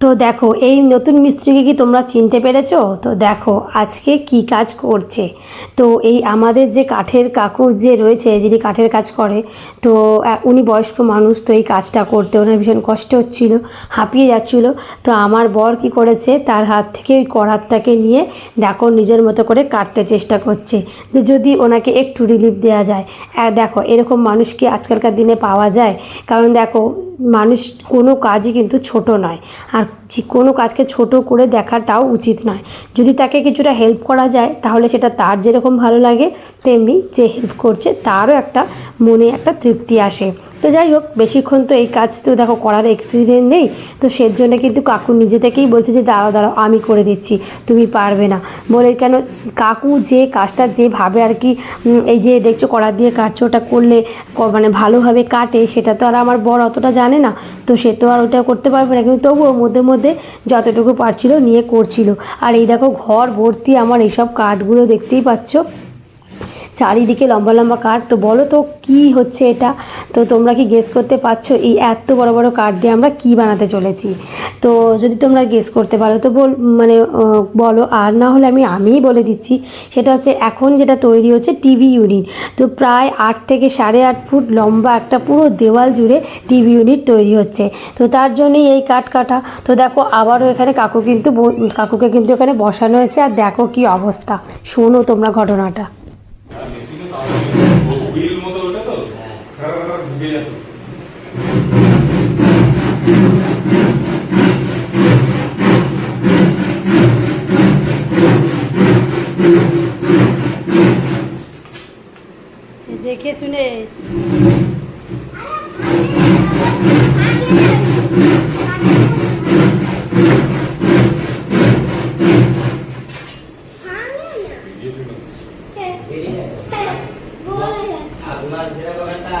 তো দেখো, এই নতুন মিস্ত্রিকে কি তোমরা চিনতে পেরেছ? তো দেখো, আজকে কি কাজ করছে? তো এই আমাদের যে কাঠের কাকু যে রয়েছে, যিনি কাঠের কাজ করে, তো উনি বয়স্ক মানুষ, তো এই কাজটা করতে ওনার ভীষণ কষ্ট হচ্ছিল, হাঁপিয়ে যাচ্ছিল। তো আমার বর কি করেছে? তার হাত থেকে ওই করাতটাকে নিয়ে, দেখো, নিজের মতো করে কাটতে চেষ্টা করছে। যদি ওনাকে একটু রিলিফ দেওয়া যায়। দেখো, এরকম মানুষ কি আজকালকার দিনে পাওয়া যায়? কারণ দেখো, মানুষ কোনো কাজই কিন্তু ছোট নয়। আর যে কোনো কাজকে ছোট করে দেখাটাও উচিত নয়। যদি তাকে কিছুটা হেল্প করা যায়, তাহলে সেটা তার যেরকম ভালো লাগে, তেমনি যে হেল্প করছে, তারও একটা মনে একটা তৃপ্তি আসে। তো যাই হোক, বেশিক্ষণ তো এই কাজ তো দেখো করার এক্সপিরিয়েন্স নেই, তো সের জন্য কিন্তু কাকু নিজে থেকেই বলছে যে, দাঁড়াও দাঁড়াও, আমি করে দিচ্ছি, তুমি পারবে না। বলে কেন কাকু যে কাজটা যেভাবে আর কি এই যে দেখছ কড়া দিয়ে কাটছে, ওটা করলে মানে ভালোভাবে কাটে, সেটা তো আর আমার বর অতটা জানে না, তো সে তো আর ওটা করতে পারবে না। কিন্তু তবুও মধ্যে মধ্যে যতটুকু পারছিল নিয়ে করছিল। আর এই দেখো ঘর, ভর্তি, আমার এইসব কাঠগুলো দেখতেই পাচ্ছ। চারিদিকে লম্বা লম্বা কাঠ তো বলো তো, কি হচ্ছে এটা? তো তোমরা কি গেস করতে পারছ এই এত বড় বড় কাঠ দিয়ে আমরা কি বানাতে চলেছি? তো যদি তোমরা গেস করতে পারো, তো বল মানে বলো। আর না হলে আমি, আমিই বলে দিচ্ছি। সেটা হচ্ছে এখন যেটা তৈরি হচ্ছে টিভি ইউনিট তো প্রায় আট থেকে সাড়ে আট ফুট লম্বা একটা পুরো দেওয়াল জুড়ে টিভি ইউনিট তৈরি হচ্ছে। তো তার জন্যই এই কাঠ কাটা। তো দেখো, আবারও এখানে কাকু কিন্তু কাকুকে কিন্তু এখানে বসানো হয়েছে। আর দেখো কি অবস্থা। শোনো তোমরা ঘটনাটা হুইল মতো ওটা তো খারাপ ঢুকে যেত দেখে শুনে। আপনার যেরকম একটা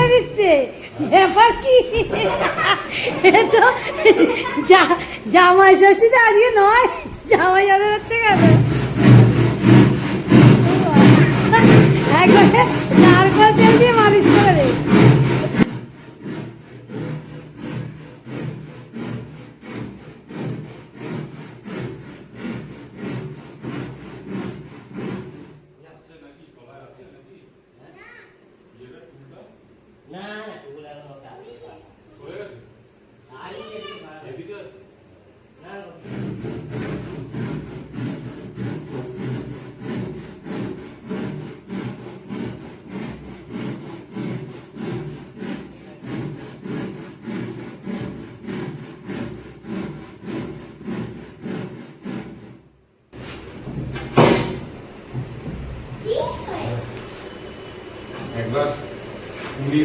ব্যাপার কি? জামাই ষষ্ঠীতে আজকে নয় জামাই যাদের হচ্ছে কেন একবারে নারকল তেল দিয়ে মালিশ করে দে না না টুকুল এখন ওটা সরে গেছে শাড়ি এদিকে মারা। এদিকে আছে? না, একবার উনি রেস্ট নেবে আমি একবার রেস্ট নেব রেস্ট নিয়ে খাব তা- তার কি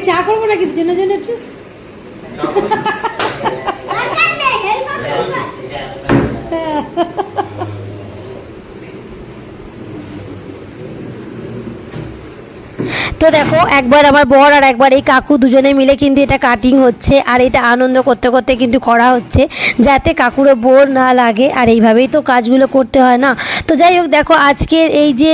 চা করব নাকি? জন্য জন্য একটু চা করে দিই? এটা এতটা- তো দেখো, একবার আমার বর আর একবার এই কাকু দুজনে মিলে কিন্তু এটা কাটিং হচ্ছে আর এটা আনন্দ করতে করতে কিন্তু করা হচ্ছে যাতে কাকুরও বোর না লাগে আর এইভাবেই তো কাজগুলো করতে হয় না। তো যাই হোক, দেখো, আজকের এই যে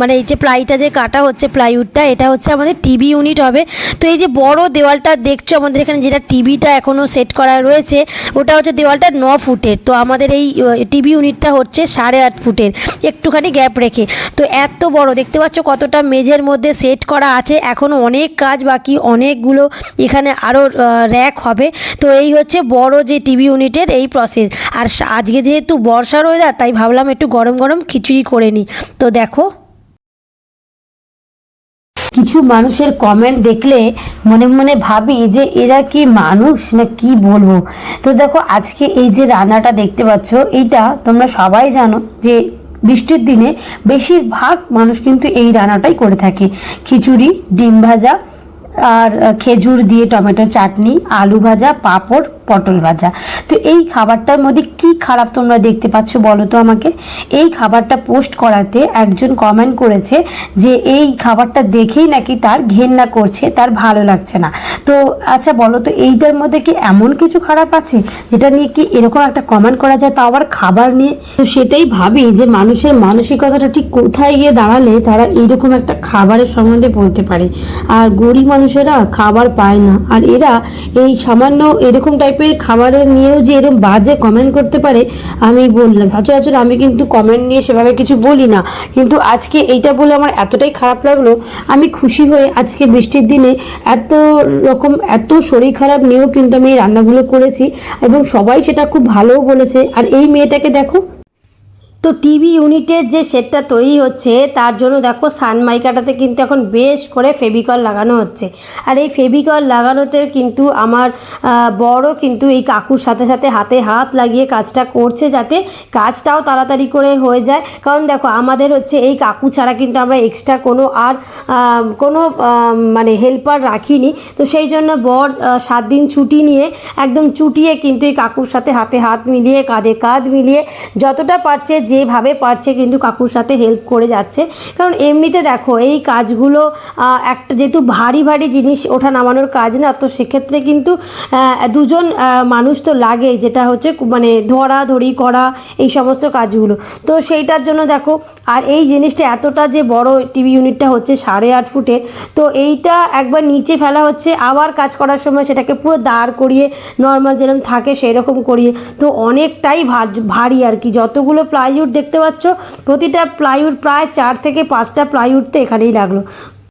মানে এই যে প্লাইটা যে কাটা হচ্ছে প্লাইউডটা এটা হচ্ছে আমাদের টিভি ইউনিট হবে। তো এই যে বড় দেওয়ালটা দেখছ, আমাদের এখানে যেটা টিভিটা এখনও সেট করা রয়েছে, ওটা হচ্ছে দেওয়ালটা ন ফুটের। তো আমাদের এই টিভি ইউনিটটা হচ্ছে সাড়ে আট ফুটের। একটুখানি গ্যাপ রেখে। তো এত বড়, দেখতে পাচ্ছ কতটা মেঝের মধ্যে সেট করা আছে। এখনও অনেক কাজ বাকি, অনেকগুলো এখানে আরও র্যাক হবে। তো এই হচ্ছে বড় যে টিভি ইউনিটের এই প্রসেস আর আজকে যেহেতু বর্ষার ওয়েদার তাই ভাবলাম একটু গরম গরম খিচুড়ি করে নিই। তো দেখো। কিছু মানুষের কমেন্ট দেখলে মনে মনে ভাবি যে এরা কি মানুষ না কি বলব? তো দেখো, আজকে এই যে রান্নাটা দেখতে পাচ্ছ, এইটা তোমরা সবাই জানো যে বৃষ্টির দিনে বেশিরভাগ মানুষ কিন্তু এই রান্নাটাই করে থাকে। খিচুড়ি, ডিম ভাজা আর খেজুর দিয়ে টমেটো চাটনি, আলু ভাজা, পাঁপড় পটল ভাজা। তো এই খাবারটার মধ্যে কি খারাপ তোমরা দেখতে পাচ্ছ বলো তো আমাকে? এই খাবারটা পোস্ট করাতে একজন কমেন্ট করেছে যে এই খাবারটা দেখেই নাকি তার ঘেন্না করছে, তার ভালো লাগছে না। তো আচ্ছা বলো তো, এইটার মধ্যে কি এমন কিছু খারাপ আছে? যেটা নিয়ে কি এরকম একটা কমেন্ট করা যায়? তা আবার খাবার নিয়ে? তো সেটাই ভাবি যে মানুষের মানসিকতাটা ঠিক কোথায় গিয়ে দাঁড়ালে তারা এইরকম একটা খাবারের সম্বন্ধে বলতে পারে। আর গরিব মানুষেরা খাবার পায় না। আর এরা এই সামান্য এরকম টাইপের খাবারের নিয়েও যে এরকম বাজে কমেন্ট করতে পারে, আমি বললাম। সচরাচর আমি কিন্তু কমেন্ট নিয়ে সেভাবে কিছু বলি না। কিন্তু আজকে এইটা বলে আমার এতটাই খারাপ লাগল, আমি খুশি হয়ে আজকে বৃষ্টির দিনে এত রকম, এত শরীর খারাপ নিয়েও কিন্তু আমি এই রান্নাগুলো করেছি এবং সবাই সেটা খুব ভালোও বলেছে। আর এই মেয়েটাকে দেখো তো টিভি ইউনিটের যে সেটটা তৈরি হচ্ছে, তার জন্য দেখো সানমাইকাটাতে কিন্তু এখন বেশ করে ফেভিকল লাগানো হচ্ছে। আর এই ফেভিকল লাগানোতে কিন্তু আমার বড় কিন্তু এই কাকুর সাথে সাথে হাতে হাত লাগিয়ে কাজটা করছে যাতে কাজটাও তাড়াতাড়ি করে হয়ে যায়। কারণ দেখো, আমাদের হচ্ছে এই কাকু ছাড়া কিন্তু আমরা এক্সট্রা কোনো আর কোনো মানে হেল্পার রাখিনি। তো সেই জন্য বর সাত দিন ছুটি নিয়ে একদম চুটিয়ে কিন্তু এই কাকুর সাথে হাতে হাত মিলিয়ে, কাঁধে কাঁধ মিলিয়ে যতটা পারছে যেভাবে পারছে কিন্তু কাকুর সাথে হেল্প করে যাচ্ছে। কারণ এমনিতে দেখো, এই কাজগুলো একটা যেহেতু ভারী ভারী জিনিস ওঠা নামানোর কাজ না, তো সেক্ষেত্রে কিন্তু দুজন মানুষ তো লাগে যেটা হচ্ছে মানে ধরাধরি করা, এই সমস্ত কাজগুলো। তো সেইটার জন্য দেখো, আর এই জিনিসটা এতটা যে বড় টিভি ইউনিটটা হচ্ছে সাড়ে আট ফুটের তো এইটা একবার নিচে ফেলা হচ্ছে, আবার কাজ করার সময় সেটাকে পুরো দাঁড় করিয়ে নর্মাল যেরকম থাকে সেই রকম করিয়ে, তো অনেকটাই ভার- আর কি, যতগুলো প্লাইউড দেখতে পাচ্ছ। প্রতিটা প্লাইউড প্রায় চার থেকে পাঁচটা প্লাইউড তো এখানেই লাগল।